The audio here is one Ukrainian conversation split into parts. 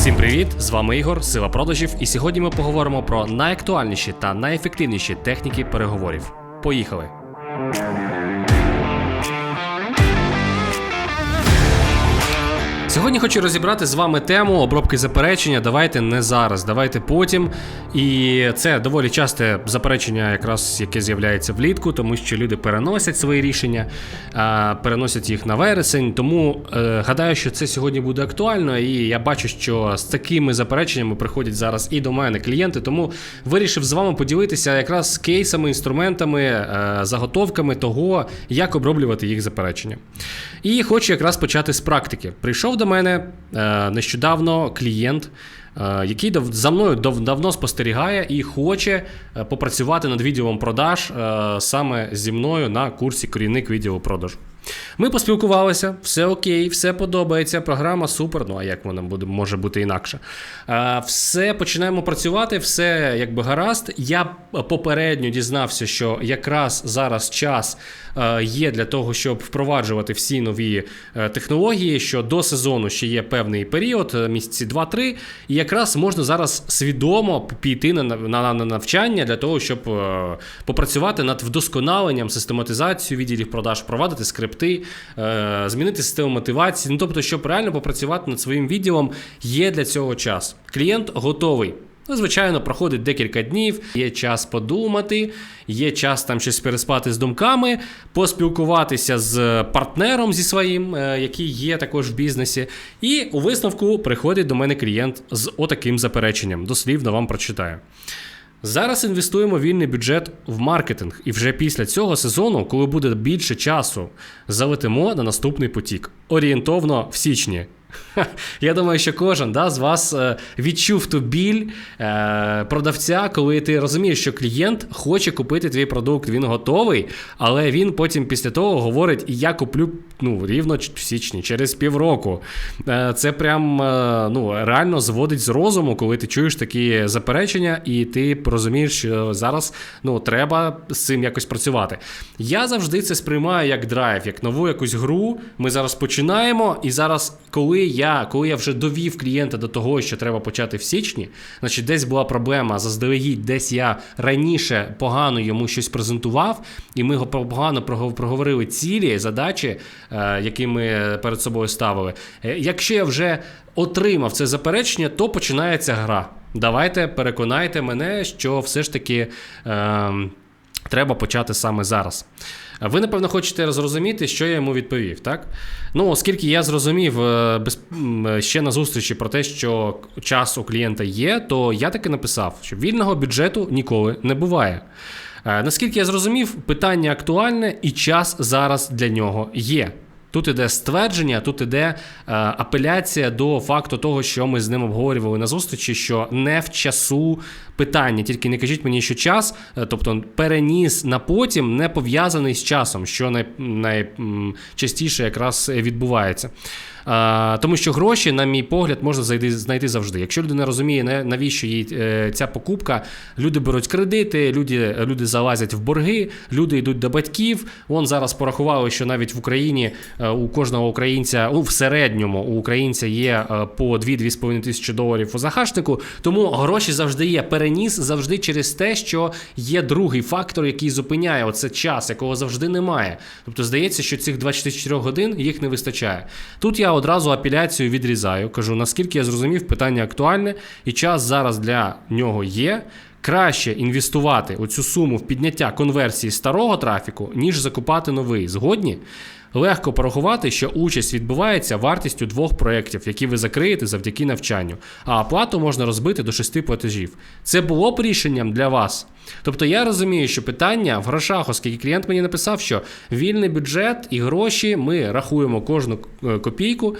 Всім привіт! З вами Ігор, Сила продажів, і сьогодні ми поговоримо про найактуальніші та найефективніші техніки переговорів. Поїхали! Сьогодні хочу розібрати з вами тему обробки заперечення. Давайте не зараз, давайте потім. І це доволі часте заперечення, якраз яке з'являється влітку, тому що люди переносять свої рішення, переносять їх на вересень. Тому е, гадаю, що це сьогодні буде актуально. І я бачу, що з такими запереченнями приходять зараз і до мене клієнти. Тому вирішив з вами поділитися якраз кейсами, інструментами, е, заготовками того, як оброблювати їх заперечення. І хочу якраз почати з практики. Прийшов до мене е, нещодавно клієнт, е, який за мною дав, давно спостерігає і хоче е, попрацювати над відділом продаж саме зі мною на курсі Корінник відділу продажу. Ми поспілкувалися, все окей, все подобається, програма супер. Ну а як вона буде, може бути інакше? Все починаємо працювати, все якби гаразд. Я попередньо дізнався, що якраз зараз час е, є для того, щоб впроваджувати всі нові е, технології. Що до сезону ще є певний період, е, місяці 2-3, і якраз можна зараз свідомо піти на, на, на навчання для того, щоб попрацювати над вдосконаленням, систематизацією відділів продаж, впровадити скрипти, е, змінити систему мотивації. Ну тобто, щоб реально попрацювати над своїм відділом, є для цього час. Клієнт готовий. Ну, звичайно, проходить декілька днів, є час подумати, є час там щось переспати з думками, поспілкуватися з партнером зі своїм, е, який є також в бізнесі. І у висновку приходить до мене клієнт з отаким запереченням. Дослівно вам прочитаю. Зараз інвестуємо вільний бюджет в маркетинг, і вже після цього сезону, коли буде більше часу, залетимо на наступний потік. Орієнтовно в січні. Я думаю, що кожен да, з вас е, відчув ту біль е, продавця, коли ти розумієш, що клієнт хоче купити твій продукт, він готовий, але він потім після того говорить: я куплю ну, рівно в січні, через півроку. Е, це прям ну, реально зводить з розуму, коли ти чуєш такі заперечення, і ти розумієш, що зараз ну, треба з цим якось працювати. Я завжди це сприймаю як драйв, як нову якусь гру. Ми зараз починаємо, і зараз, коли я коли я вже довів клієнта до того, що треба почати в січні, значить десь була проблема заздалегідь, десь я раніше погано йому щось презентував, і ми погано проговорили цілі, задачі, е, які ми перед собою ставили. Е, Якщо я вже отримав це заперечення, то починається гра. Давайте переконайте мене, що все ж таки. Е, Треба почати саме зараз. Ви, напевно, хочете зрозуміти, що я йому відповів, так? Ну, оскільки я зрозумів е, без, ще на зустрічі про те, що час у клієнта є, то я таки написав, що вільного бюджету ніколи не буває. Е, наскільки я зрозумів, питання актуальне і час зараз для нього є. Тут іде ствердження, тут іде е, апеляція до факту того, що ми з ним обговорювали на зустрічі, що не в часу питання, тільки не кажіть мені, що час, е, тобто переніс на потім не пов'язаний з часом, що най, найчастіше якраз відбувається. А, Тому що гроші, на мій погляд, можна знайти, завжди. Якщо людина розуміє, навіщо їй е, ця покупка, люди беруть кредити, люди люди залазять в борги, люди йдуть до батьків. Вон зараз порахували, що навіть в Україні е, у кожного українця, ну в середньому у українця є е, по 2-2,5 тисячі доларів у захашнику. Тому гроші завжди є. Переніс завжди через те, що є другий фактор, який зупиняє оце час, якого завжди немає. Тобто здається, що цих 24 годин їх не вистачає. Тут я одразу апеляцію відрізаю. Кажу, наскільки я зрозумів, питання актуальне, і час зараз для нього є. Краще інвестувати оцю суму в підняття конверсії старого трафіку, ніж закупати новий. Згодні? Легко порахувати, що участь відбувається вартістю двох проєктів, які ви закриєте завдяки навчанню, а оплату можна розбити до шести платежів. Це було б рішенням для вас. Тобто я розумію, що питання в грошах, оскільки клієнт мені написав, що вільний бюджет і гроші ми рахуємо кожну е, копійку.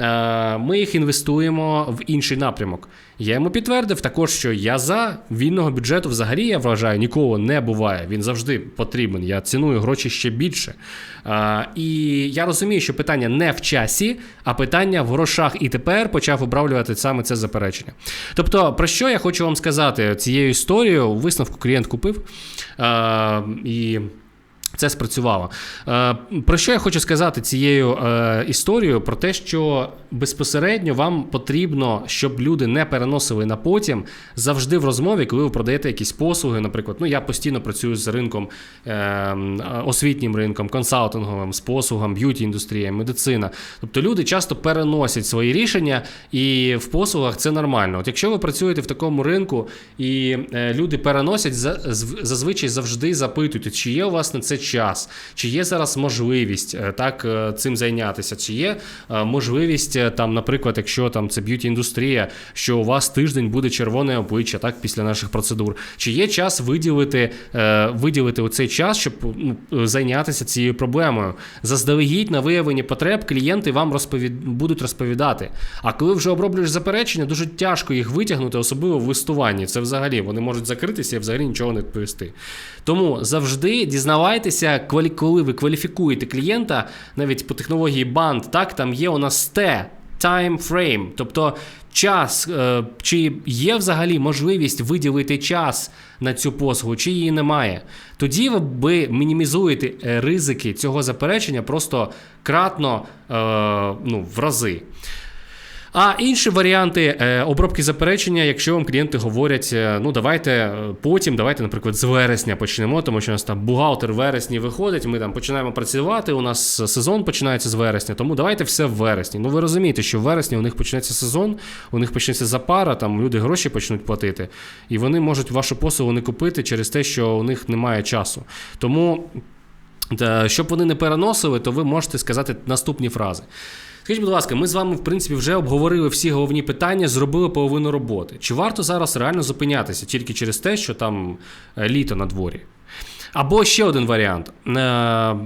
Е, ми їх інвестуємо в інший напрямок. Я йому підтвердив також, що я за вільного бюджету взагалі я вважаю, нікого не буває. Він завжди потрібен. Я ціную гроші ще більше. Е, і я розумію, що питання не в часі, а питання в грошах. І тепер почав обравлювати саме це заперечення. Тобто, про що я хочу вам сказати цією історією? Висновку клієнт купив. Е, і Це спрацювало. Е, Про що я хочу сказати цією е, історією? Про те, що безпосередньо вам потрібно, щоб люди не переносили на потім завжди в розмові, коли ви продаєте якісь послуги. Наприклад, ну я постійно працюю з ринком е, освітнім ринком, консалтинговим, з послугам, б'юті індустрія, медицина. Тобто люди часто переносять свої рішення, і в послугах це нормально. От якщо ви працюєте в такому ринку і е, люди переносять, за- зв- зазвичай завжди запитуйте, чи є у вас на це час, чи є зараз можливість е, так е, цим зайнятися, чи є е, можливість там, наприклад, якщо там це б'юті індустрія, що у вас тиждень буде червоне обличчя, так після наших процедур, чи є час виділити, виділити оцей час, щоб ну, зайнятися цією проблемою. Заздалегідь на виявлені потреб клієнти вам розповід... будуть розповідати. А коли вже оброблюєш заперечення, дуже тяжко їх витягнути, особливо в листуванні. Це взагалі вони можуть закритися і взагалі нічого не відповісти. Тому завжди дізнавайтеся, квалі- коли ви кваліфікуєте клієнта, навіть по технології банд, так там є у нас T, time frame, тобто час, е, чи є взагалі можливість виділити час на цю послугу, чи її немає. Тоді ви- ви мінімізуєте е, ризики цього заперечення просто кратно е, ну, в рази. А інші варіанти е, обробки заперечення, якщо вам клієнти говорять, е, ну давайте е, потім, давайте, наприклад, з вересня почнемо, тому що у нас там бухгалтер в вересні виходить, ми там починаємо працювати. У нас сезон починається з вересня, тому давайте все в вересні. Ну ви розумієте, що в вересні у них почнеться сезон, у них почнеться запара, там люди гроші почнуть платити, і вони можуть вашу послугу не купити через те, що у них немає часу. Тому. Щоб вони не переносили, то ви можете сказати наступні фрази. Скажіть, будь ласка, ми з вами, в принципі, вже обговорили всі головні питання, зробили половину роботи. Чи варто зараз реально зупинятися тільки через те, що там е, літо на дворі? Або ще один варіант. Е,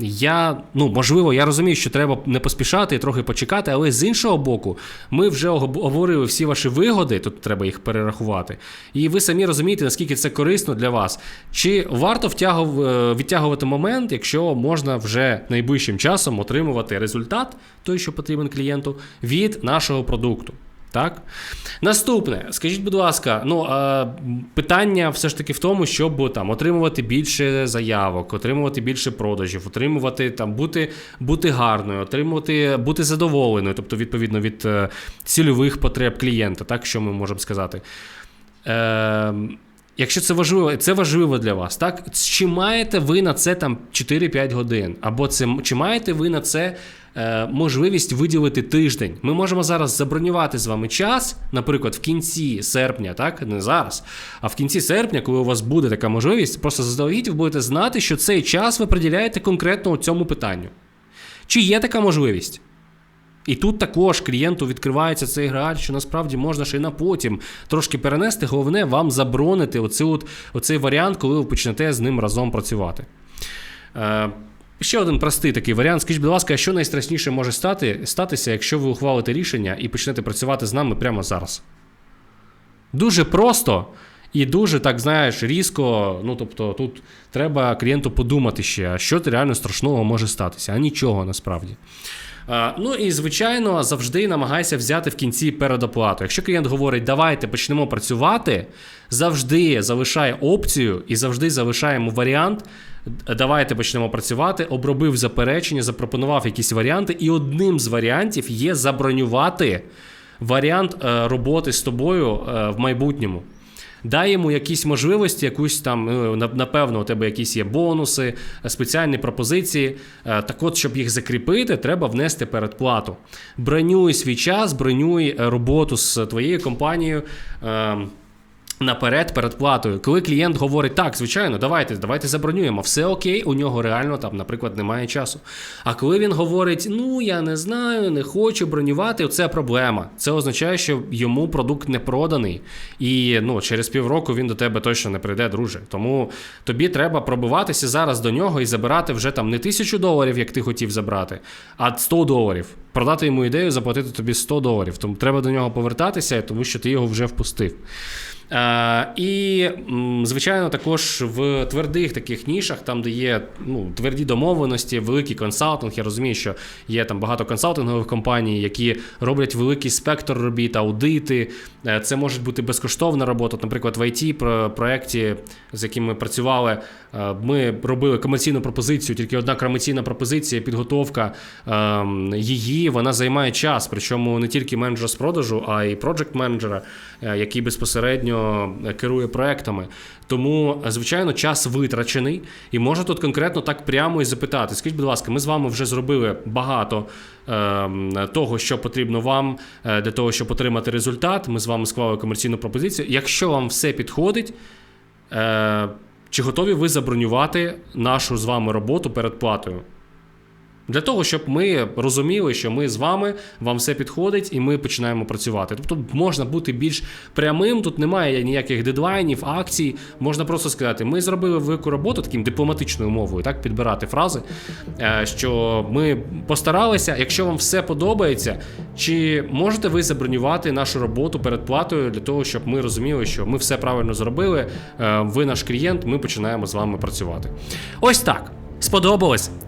я, ну, можливо, я розумію, що треба не поспішати і трохи почекати, але з іншого боку, ми вже обговорили всі ваші вигоди, тут треба їх перерахувати. І ви самі розумієте, наскільки це корисно для вас. Чи варто втягов, е, відтягувати момент, якщо можна вже найближчим часом отримувати результат, той, що потрібен клієнту, від нашого продукту? Так? Наступне, скажіть, будь ласка, ну питання все ж таки в тому, щоб там отримувати більше заявок, отримувати більше продажів, отримувати там, бути, бути гарною, отримувати, бути задоволеною, тобто відповідно від е, цільових потреб клієнта, так що ми можемо сказати. Е, Якщо це важливо, це важливо для вас, так? Чи маєте ви на це там 4-5 годин? Або це чи маєте ви на це е, можливість виділити тиждень? Ми можемо зараз забронювати з вами час, наприклад, в кінці серпня, так? Не зараз. А в кінці серпня, коли у вас буде така можливість, просто заздалегідь ви будете знати, що цей час ви приділяєте конкретно цьому питанню. Чи є така можливість? І тут також клієнту відкривається цей грааль, що насправді можна ще й на потім трошки перенести. Головне вам заборонити оцей, от, оцей варіант, коли ви почнете з ним разом працювати. Е, ще один простий такий варіант. Скажіть, будь ласка, що найстрашніше може стати, статися, якщо ви ухвалите рішення і почнете працювати з нами прямо зараз? Дуже просто. І дуже так знаєш, різко. Ну тобто, тут треба клієнту подумати ще, а що реально страшного може статися, а нічого насправді. А, Ну і звичайно, завжди намагайся взяти в кінці передоплату. Якщо клієнт говорить, давайте почнемо працювати, завжди залишай опцію і завжди залишаємо варіант. Давайте почнемо працювати. Обробив заперечення, запропонував якісь варіанти, і одним з варіантів є забронювати варіант е, роботи з тобою е, в майбутньому. Дай йому якісь можливості, якусь там, на- напевно, у тебе якісь є бонуси, е, спеціальні пропозиції. Е, Так от, щоб їх закріпити, треба внести передплату. Бронюй свій час, бронюй е, роботу з твоєю компанією. Наперед передплатою. Коли клієнт говорить, так, звичайно, давайте, давайте забронюємо, все окей, у нього реально там, наприклад, немає часу. А коли він говорить, ну я не знаю, не хочу бронювати, це проблема. Це означає, що йому продукт не проданий, і ну, через півроку він до тебе точно не прийде, друже. Тому тобі треба пробиватися зараз до нього і забирати вже там не тисячу доларів, як ти хотів забрати, а 100 доларів. продати йому ідею, заплатити тобі 100 доларів. Тому треба до нього повертатися, тому що ти його вже впустив. Е, і, звичайно, також в твердих таких нішах, там, де є ну, тверді домовленості, великий консалтинг. Я розумію, що є там багато консалтингових компаній, які роблять великий спектр робіт, аудити. Е, Це може бути безкоштовна робота. Наприклад, в IT про- проєкті, з яким ми працювали, е, ми робили комерційну пропозицію, тільки одна комерційна пропозиція, підготовка ем, її, вона займає час. Причому не тільки менеджера з продажу, а й проджект менеджера, е, який безпосередньо е, керує проектами. Тому, е, звичайно, час витрачений, і можна тут конкретно так прямо і запитати: скажіть, будь ласка, ми з вами вже зробили багато ем, того, що потрібно вам е, для того, щоб отримати результат. Ми з вами склали комерційну пропозицію. Якщо вам все підходить. Е, чи готові ви забронювати нашу з вами роботу перед платою? Для того, щоб ми розуміли, що ми з вами, вам все підходить, і ми починаємо працювати. Тобто можна бути більш прямим, тут немає ніяких дедлайнів, акцій. Можна просто сказати, ми зробили велику роботу таким дипломатичною мовою, так підбирати фрази. е, Що ми постаралися, якщо вам все подобається, чи можете ви забронювати нашу роботу перед платою для того, щоб ми розуміли, що ми все правильно зробили, е, ви наш клієнт, ми починаємо з вами працювати. Ось так. Сподобалось?